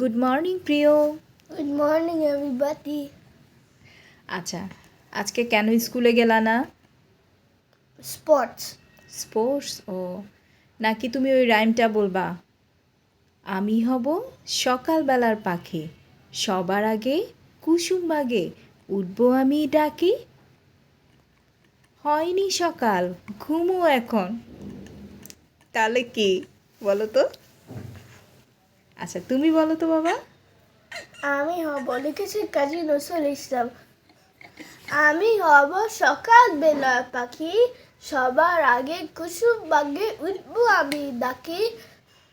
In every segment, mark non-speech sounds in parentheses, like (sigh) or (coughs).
Good morning প্রিয় Good morning, everybody. আচ্ছা আজকে কেন স্কুলে গেলা না? Sports. স্পোর্টস ও। নাকি তুমি ওই রাইমটা বলবা? আমি হব সকালবেলার পাখি সবার আগে কুসুম বাগে উঠবো আমি ডাকি। হয়নি সকাল ঘুমো এখন। তাহলে কি বলো তো? আচ্ছা তুমি বলো তো বাবা। আমি হব লিখেছি কাজী নজরুল ইসলাম। আমি হব সকালবেলার পাখি সবার আগে কুসুম বাগে উঠবো আমি ডাকি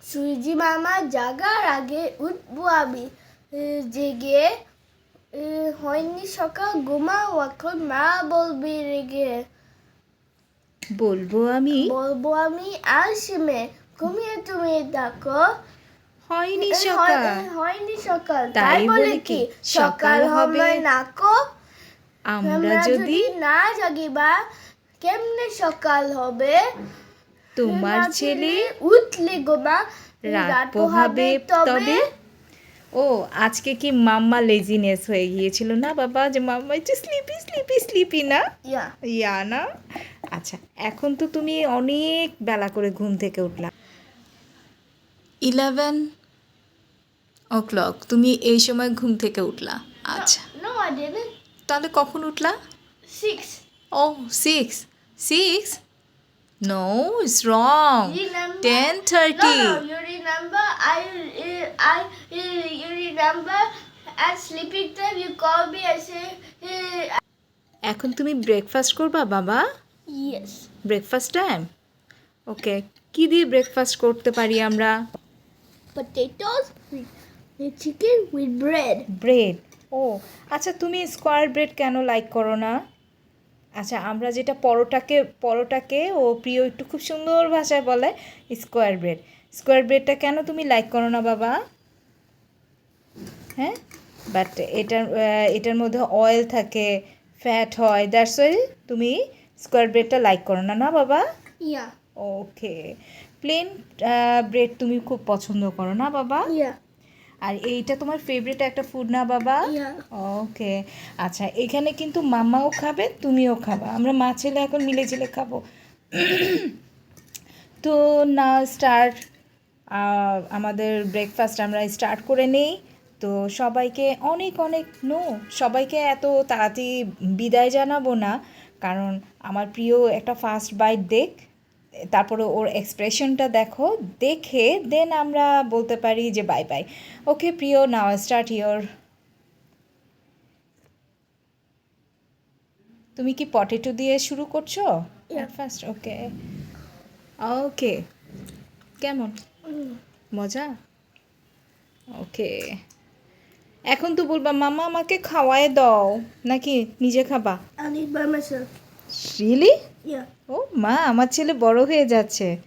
সূর্যি মামা জাগার আগে উঠবো আমি। জেগে হয়নি সকাল ঘুমাও এখন মা বলবি রেগে। বলব আমি। বলব আমি আলসেমে ঘুমিয়ে তুমি ডাকো হয়নি সকাল। হয়নি সকাল। তাই বলে কি? কি? সকাল হবে হবে। নাকো আমরা যদি না জাগিবা কেমনে সকাল হবে? তোমার ছেলে উঠলে গোমা রাত পোহাবে তবে। ও আজকে কি মাম্মা লেজিনেস হয়ে গিয়েছিল না বাবা? যে মাম্মা একটু স্লিপি স্লিপি স্লিপি না? ইয়া। ইয়া না? আচ্ছা এখন তো তুমি অনেক বেলা করে ঘুম থেকে উঠলা। ইলেভেন ও ক্লক তুমি এই সময় ঘুম থেকে উঠলা। আচ্ছা। তাহলে কখন উঠলা? 6 ও six six no it's wrong ten thirty এখন তুমি ব্রেকফাস্ট করবা বাবা? Yes. ব্রেকফাস্ট টাইম ওকে কি দিয়ে ব্রেকফাস্ট করতে পারি আমরা? Potatoes with, chicken with bread. Bread ও আচ্ছা তুমি স্কোয়ার ব্রেড কেন লাইক করো না? আচ্ছা আমরা যেটা পরোটাকে পরোটাকে ও প্রিয় একটু খুব সুন্দর ভাষায় বলে স্কোয়ার ব্রেড স্কোয়ার ব্রেডটা কেন তুমি লাইক করো না বাবা? হ্যাঁ? বাট এটার এটার মধ্যে অয়েল থাকে ফ্যাট হয় দ্যাটস ওয়াই তুমি স্কোয়ার ব্রেডটা লাইক করো না না বাবা? Yeah. ওকে প্লেন ব্রেড তুমি খুব পছন্দ করো না বাবা? Yeah. আর এইটা তোমার ফেভারিট একটা ফুড না বাবা? ওকে আচ্ছা এখানে কিন্তু মামাও খাবে তুমিও খাবা। আমরা মা ছেলে এখন মিলে ঝিলে খাব। (coughs) তো না স্টার্ট আমাদের ব্রেকফাস্ট আমরা স্টার্ট করে নেই। তো সবাইকে অনেক অনেক নো সবাইকে এত তাড়াতাড়ি বিদায় জানাব না। কারণ আমার প্রিয় একটা ফার্স্ট বাইট দেখ তারপরে ওর এক্সপ্রেশনটা দেখো দেখে দেন আমরা বলতে পারি যে বাই বাই ওকে প্রিয় নাও স্টার্ট ইয়োর তুমি কি পটেটো দিয়ে শুরু করছ. ফার্স্ট ওকে ওকে কেমন. মজা? ওকে এখন তো বলবা মামা আমাকে খাওয়ায় দাও। নাকি নিজে খাবা? yeah ও মা আমার ছেলে বড় হয়ে যাচ্ছে।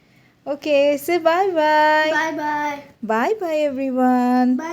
Okay say bye bye bye bye bye bye everyone bye